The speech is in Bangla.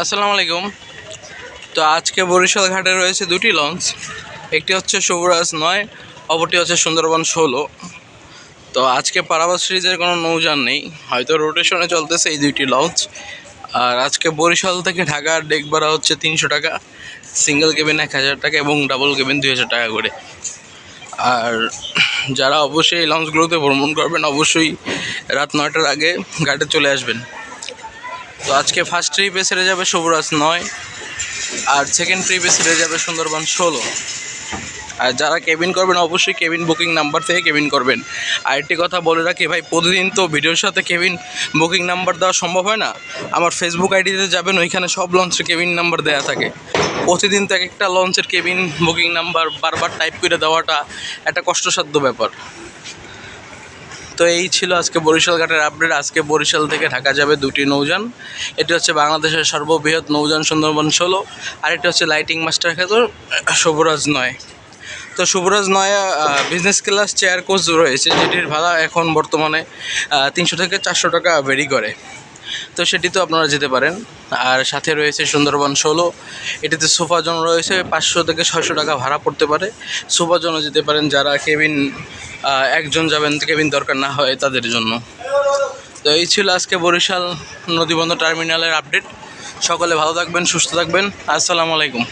আসসালামু আলাইকুম। তো আজকে বরিশাল ঘাটে রয়েছে দুটি লঞ্চ। একটি হচ্ছে শুভরাজ নয়, অপরটি হচ্ছে সুন্দরবন ষোলো। তো আজকে পারাবাস সিরিজের কোনো নৌযান নেই। হয়তো রোটেশনে চলতেছে এই দুইটি লঞ্চ। আর আজকে বরিশাল থেকে ঢাকার ডেক ভাড়া হচ্ছে তিনশো টাকা। সিঙ্গেল কেবিন এক হাজার টাকা এবং ডাবল কেবিন দুই হাজার টাকা করে। আর যারা অবশ্যই এই লঞ্চগুলোতে ভ্রমণ করবেন, অবশ্যই রাত নয়টার আগে ঘাটে চলে আসবেন। তো আজকে ফার্স্ট ট্রিপে সেরে যাবে শুভরাজ নয়, আর সেকেন্ড ট্রিপে সেরে যাবে সুন্দরবন ষোলো। আর যারা কেবিন করবেন, অবশ্যই কেবিন বুকিং নাম্বার থেকে কেবিন করবেন। আরেকটি কথা বলে রাখি ভাই, প্রতিদিন তো ভিডিওর সাথে কেবিন বুকিং নাম্বার দেওয়া সম্ভব হয় না। আমার ফেসবুক আইডিতে যাবেন, ওইখানে সব লঞ্চের কেবিন নাম্বার দেওয়া থাকে। প্রতিদিন তো এক একটা লঞ্চের কেবিন বুকিং নাম্বার বারবার টাইপ করে দেওয়াটা একটা কষ্টসাধ্য ব্যাপার। তো এই ছিল আজকে বরিশাল ঘাটের আপডেট আজকে বরিশাল থেকে ঢাকা যাবে দুটি নৌযান। এটি হচ্ছে বাংলাদেশের সর্ববৃহৎ নৌযান সুন্দরবন ষোলো, আর এটি হচ্ছে লাইটিং মাস্টার খেতর শুভরাজ নয়। তো শুভরাজ নয় বিজনেস ক্লাস চেয়ার কোচ রয়েছে, যেটির ভাড়া এখন বর্তমানে তিনশো থেকে চারশো টাকা ভেরি করে। তো সেটি তো আপনারা যেতে পারেন। আর সাথে রয়েছে সুন্দরবন ষোলো, এটিতে সোফা রয়েছে, পাঁচশো থেকে ছয়শো টাকা ভাড়া পড়তে পারে। সোফা যেতে পারেন যারা কেবিন একজন যাবেন কেবিন দরকার না হয় তাদের জন্য। তো এই ছিল আজকে বরিশাল নদীবন্ধ টার্মিনালের আপডেট। সকলে ভালো থাকবেন, সুস্থ থাকবেন। আসসালামু আলাইকুম।